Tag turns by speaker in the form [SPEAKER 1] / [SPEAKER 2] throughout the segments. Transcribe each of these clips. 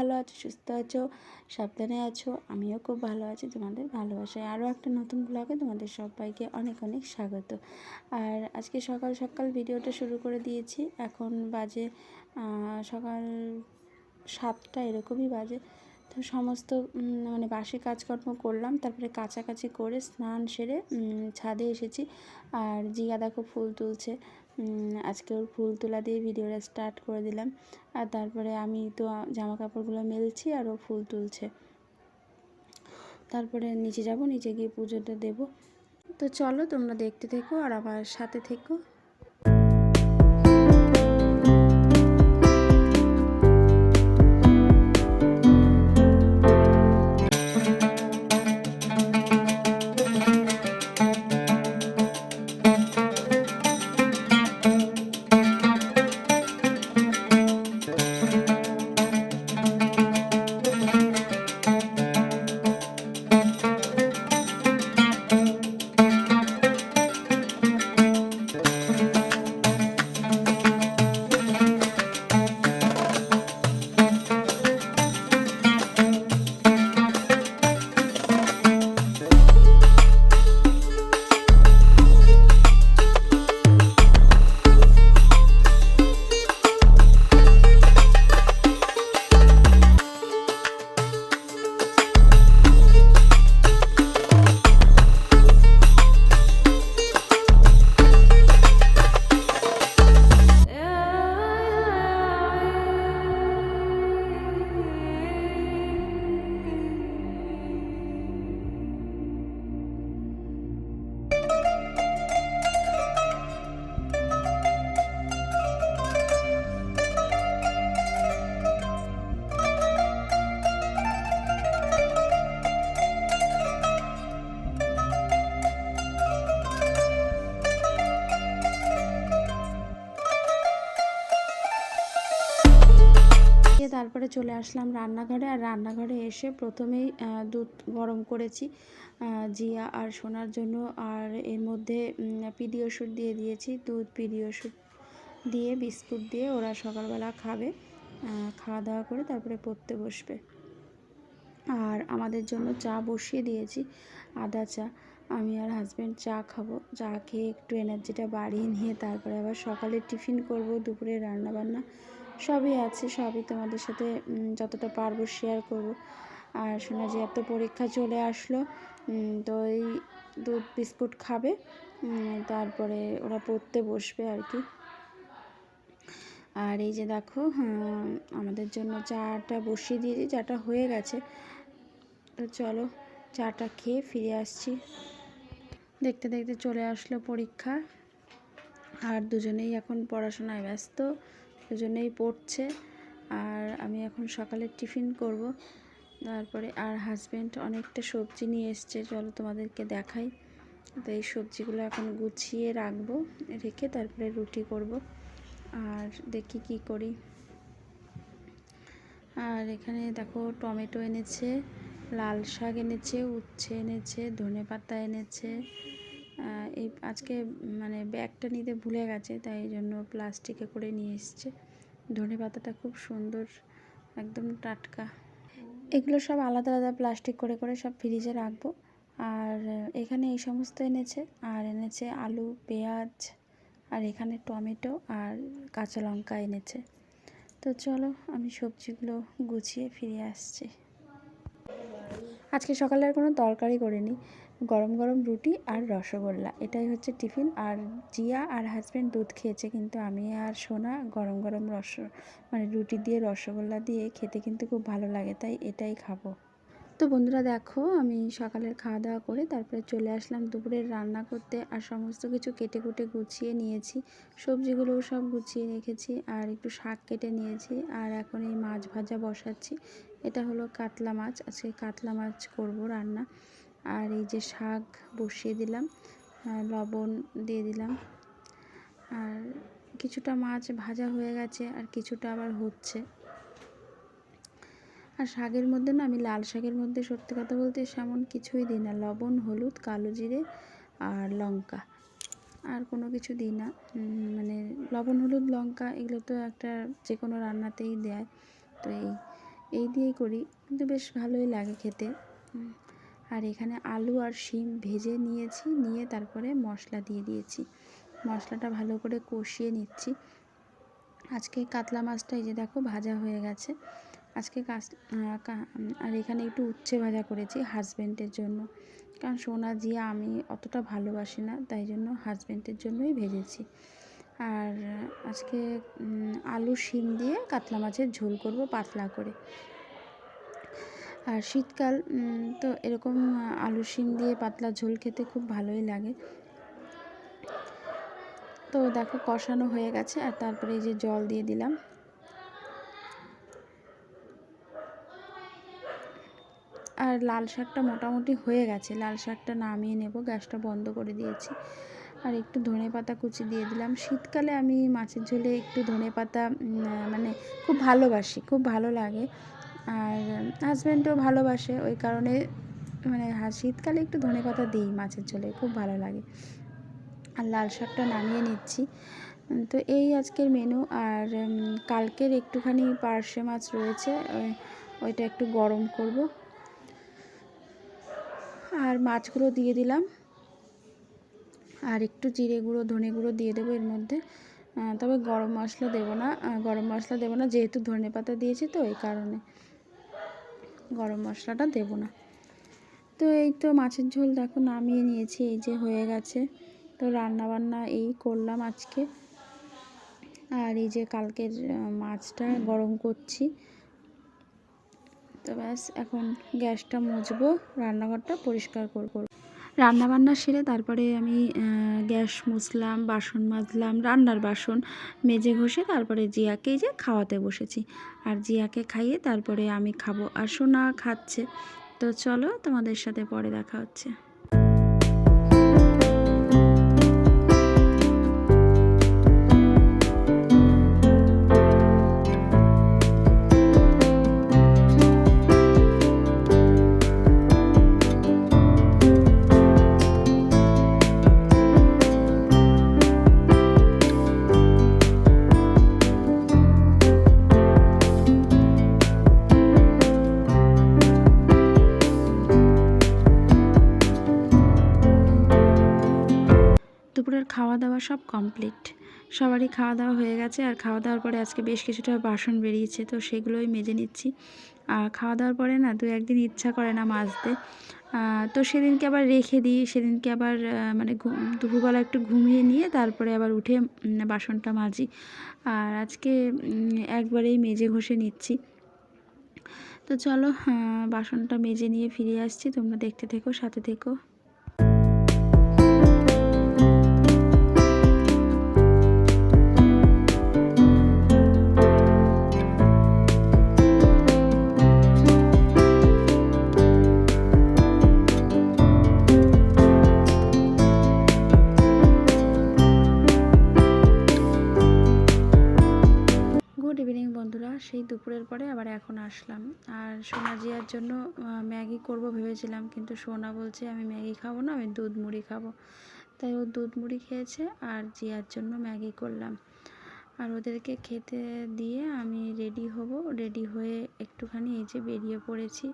[SPEAKER 1] ভালো আছো, সুস্থ আছো, সাবধানে আছো, আমিও খুব ভালো আছি, তোমাদের ভালোবাসায় আরও একটা নতুন ব্লগে তোমাদের সবাইকে অনেক অনেক স্বাগত। আর আজকে সকাল সকাল ভিডিওটা শুরু করে দিয়েছি, এখন বাজে সকাল সাতটা এরকমই বাজে তো সমস্ত মানে বাসি কাজকর্ম করলাম, তারপরে কাছাকাছি করে স্নান সেরে ছাদে এসেছি। আর জিয়া দেখো ফুল তুলছে। আজকে ওর ফুল তোলা দিয়ে ভিডিওটা স্টার্ট করে দিলাম। আর তারপরে আমি তো জামা কাপড়গুলো মেলছি আর ও ফুল তুলছে। তারপরে নিচে যাব, নিচে গিয়ে পুজোটা দেব। তো চলো তোমরা দেখতে থেকো আর আমার সাথে থেকো। তারপরে চলে আসলাম রান্নাঘরে। আর রান্নাঘরে এসে প্রথমেই দুধ গরম করেছি জিয়া আর সোনার জন্য। আর এর মধ্যে পিডি ওষুধ দিয়ে দিয়েছি, দুধ পিডি ওষুধ দিয়ে, বিস্কুট দিয়ে ওরা সকালবেলা খাবে খাওয়া দাওয়া করে তারপরে পড়তে বসবে। আর আমাদের জন্য চা বসিয়ে দিয়েছি, আদা চা। আমি আর হাজব্যান্ড চা খাব, চা খেয়ে একটু এনার্জিটা বাড়িয়ে নিয়ে তারপরে আবার সকালে টিফিন করব, দুপুরে রান্না বান্না সবই আছে, সবই তোমাদের সাথে যতটা পারব শেয়ার করব। আর শোনা যে এত পরীক্ষা চলে আসলো তো এই দুধ বিস্কুট খাবে তারপরে ওরা পড়তে বসবে আর কি। আর এই যে দেখো আমাদের জন্য চাটা বসিয়ে দিয়েছি, চাটা হয়ে গেছে। তো চলো, চাটা খেয়ে ফিরে আসছি। দেখতে দেখতে চলে আসলো পরীক্ষা। আর দুজনেই এখন পড়াশোনায় ব্যস্ত। দুজনেই পড়ছে। আর আমি এখন সকালে টিফিন করব। তারপরে আর হাজব্যান্ড অনেকটা সবজি নিয়ে এসছে। চলো তোমাদেরকে দেখাই। তো এই সবজিগুলো এখন গুছিয়ে রাখব, রেখে তারপরে রুটি করব। আর দেখি কি করি। আর এখানে দেখো টমেটো এনেছে, লাল শাক এনেছে, উচ্ছে এনেছে, ধনে পাতা এনেছে। এই আজকে মানে ব্যাগটা নিতে ভুলে গেছে, তাই জন্য প্লাস্টিকে করে নিয়ে এসছে। ধনে পাতাটা খুব সুন্দর, একদম টাটকা। এগুলো সব আলাদা আলাদা প্লাস্টিক করে করে সব ফ্রিজে রাখব। আর এখানে এই সমস্ত এনেছে, আর এনেছে আলু, পেঁয়াজ, আর এখানে টমেটো, আর কাঁচা লঙ্কা এনেছে। তো চলো আমি সবজিগুলো গুছিয়ে ফিরে আসছি। আজকে সকালে আর কোনো তরকারি করিনি। গরম গরম রুটি আর রসগোল্লা, এটাই হচ্ছে টিফিন। আর জিয়া আর হাজব্যান্ড দুধ খেয়েছে, কিন্তু আমি আর সোনা গরম গরম রস মানে রুটি দিয়ে, রসগোল্লা দিয়ে খেতে কিন্তু খুব ভালো লাগে, তাই এটাই খাব। তো বন্ধুরা দেখো, আমি সকালের খাওয়া দাওয়া করে তারপরে চলে আসলাম দুপুরের রান্না করতে আর সমস্ত কিছু কেটে কুটে গুছিয়ে নিয়েছি। সবজিগুলোও সব গুছিয়ে রেখেছি আর একটু শাক কেটে নিয়েছি আর এখন এই মাছ ভাজা বসাচ্ছি। এটা হলো কাতলা মাছ, আজকে কাতলা মাছ করব রান্না। আর এই যে শাক বসিয়ে দিলাম লবণ দিয়ে দিলাম। আর কিছুটা মাছ ভাজা হয়ে গেছে আর কিছুটা আবার হচ্ছে। আর শাকের মধ্যে না আমি লাল শাকের মধ্যে সত্যি কথা বলতে সেমন কিছুই দিই না। লবণ, হলুদ, কালো জিরে আর লঙ্কা। আর কোনো কিছু দিই না। মানে লবণ, হলুদ, লঙ্কা এগুলো তো একটা যে কোনো রান্নাতেই দেয়। তো এই এই দিয়েই করি। কিন্তু বেশ ভালোই লাগে খেতে। আর এখানে আলু আর শিম ভেজে নিয়েছি। নিয়ে তারপরে মশলা দিয়ে দিয়েছি। মশলাটা ভালো করে কষিয়ে নিচ্ছি। আজকে কাতলা মাছটা এই যে দেখো ভাজা হয়ে গেছে। আজকে কাস আহ, কা- আর এখানে একটু উচ্ছে ভাজা করেছি হাজব্যান্ডের জন্য। কারণ সোনা জিয়া আমি অতটা ভালোবাসি না তাই জন্য হাজব্যান্ডের জন্যই ভেজেছি। আর আজকে আলু শিম দিয়ে কাতলা মাছের ঝোল করব পাতলা করে। আর শীতকাল তো এরকম আলু শিম দিয়ে পাতলা ঝোল খেতে খুব ভালোই লাগে। তো দেখো কষানো হয়ে গেছে আর তারপরে এই যে জল দিয়ে দিলাম। আর লাল শাকটা মোটামুটি হয়ে গেছে। লাল শাকটা নামিয়ে নেব, গ্যাসটা বন্ধ করে দিয়েছি। আর একটু ধনে পাতা কুচি দিয়ে দিলাম। শীতকালে আমি মাছের ঝোলে একটু ধনে পাতা মানে খুব ভালোবাসি, খুব ভালো লাগে। আর হাজব্যান্ডও ভালোবাসে, ওই কারণে মানে শীতকালে একটু ধনে পাতা দিই মাছের ঝোলে, খুব ভালো লাগে। আর লাল শাকটা নামিয়ে নিচ্ছি। তো এই আজকের মেনু আর কালকের একটুখানি পার্শে মাছ রয়েছে ওইটা একটু গরম করব। আর মাছগুলো দিয়ে দিলাম। আর একটু জিরে গুঁড়ো, ধনে গুঁড়ো দিয়ে দেবো এর মধ্যে। তবে গরম মশলা দেবো না। গরম মশলা দেবো না, যেহেতু ধনে পাতা দিয়েছি তো, এই কারণে গরম মশলাটা দেবো না। তো এই তো মাছের ঝোল দেখো, নামিয়ে নিয়েছি, এই যে হয়ে গেছে। তো রান্না বান্না এই করলাম আজকে। আর এই যে কালকের মাছটা গরম করছি। তো ব্যাস, এখন গ্যাসটা মুছবো, রান্নাঘরটা পরিষ্কার করব। রান্নাবান্না সেরে তারপরে আমি গ্যাস মুছলাম, বাসন মাজলাম, রান্নার বাসন মেজে ঘষে তারপরে জিয়াকে যে খাওয়াতে বসেছি। আর জিয়াকে খাইয়ে তারপরে আমি খাব। আর সোনা খাচ্ছে। তো চলো তোমাদের সাথে পরে দেখা হচ্ছে। খাওয়া দাওয়া সব কমপ্লিট সবারই খাওয়া দাওয়া হয়ে গেছে আর খাওয়া দাওয়ার পরে আজকে বেশ কিছুটা বাসন বেরিয়েছে, তো সেগুলোই মেজে নিচ্ছি। আর খাওয়া দাওয়ার পরে না দু একদিন ইচ্ছা করে না মাজতে। তো সেদিনকে আবার রেখে দিই, সেদিনকে আবার মানে দুপুরবেলা একটু ঘুমিয়ে নিয়ে তারপরে আবার উঠে বাসনটা মাজি। আর আজকে একবারেই মেজে ঘষে নিচ্ছি। তো চলো বাসনটা মেজে নিয়ে ফিরে আসছি, তোমরা দেখতে থেকো, সাথে থেকো। জন্য ম্যাগি করব ভেবেছিলাম, কিন্তু সোনা বলছে আমি ম্যাগি খাব না, আমি দুধ মুড়ি খাব। তাই ও দুধ মুড়ি খেয়েছে আর জিয়ার জন্য ম্যাগি করলাম। আর ওদেরকে খেতে দিয়ে আমি রেডি হব। রেডি হয়ে একটুখানি এই যে বেরিয়ে পড়েছি।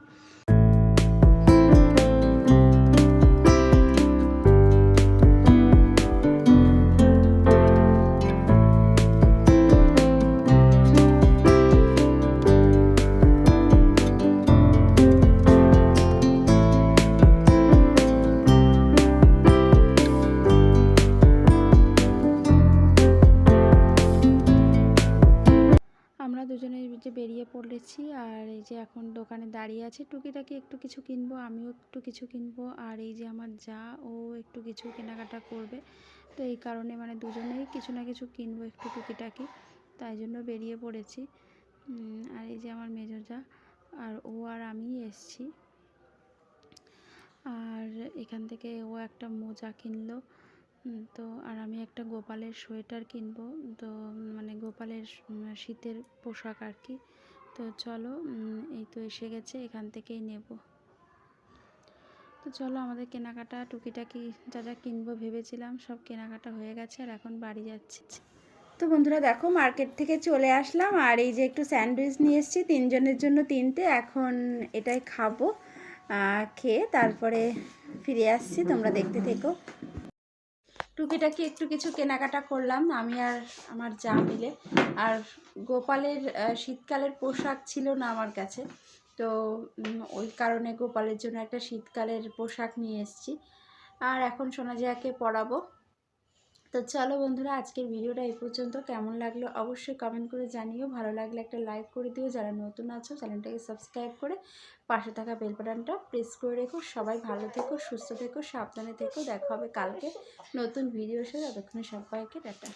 [SPEAKER 1] দাঁড়িয়ে আছি, টুকিটাকি একটু কিছু কিনবো, আমিও একটু কিছু কিনবো। আর এই যে আমার যা, ও একটু কিছু কেনাকাটা করবে। তো এই কারণে মানে দুজনেই কিছু না কিছু কিনবো একটু টুকিটাকি, তাই জন্য বেরিয়ে পড়েছি। আর এই যে আমার মেজো যা, আর ও আর আমি এসছি। আর এখান থেকে ও একটা মোজা কিনলো। তো আর আমি একটা গোপালের সোয়েটার কিনবো। তো মানে গোপালের শীতের পোশাক আর কি। তো চলো এই তো এসে গেছে, এখান থেকেই নেব। তো চলো, আমাদের কেনাকাটা টুকিটাকি যা যা কিনবো ভেবেছিলাম, সব কেনাকাটা হয়ে গেছে আর এখন বাড়ি যাচ্ছি। তো বন্ধুরা, দেখো, মার্কেট থেকে চলে আসলাম আর এই যে একটু স্যান্ডউইচ নিয়ে এসেছি, তিনজনের জন্য তিনটে। এখন এটাই খাব খেয়ে তারপরে ফিরে আসছি, তোমরা দেখতে থেকো। টুকিটাকি একটু কিছু কেনাকাটা করলাম, আমি আর আমার যা মিলে। আর গোপালের শীতকালের পোশাক ছিল না আমার কাছে, তো ওই কারণে গোপালের জন্য একটা শীতকালের পোশাক নিয়ে এসেছি। আর এখন সোনাজিয়াকে পরাবো। তো চলো বন্ধুরা, আজকের ভিডিওটা এই পর্যন্ত। কেমন লাগল অবশ্যই কমেন্ট করে জানিও। ভালো লাগলে একটা লাইক করে দিও। যারা নতুন আছো চ্যানেলটাকে সাবস্ক্রাইব করে পাশে থাকা বেল বাটনটা প্রেস করে রেখো। সবাই ভালো থেকো, সুস্থ থেকো, সাবধানে থেকো। দেখা হবে কালকে নতুন ভিডিওর সাথে। ততক্ষণে সবাইকে টাটা।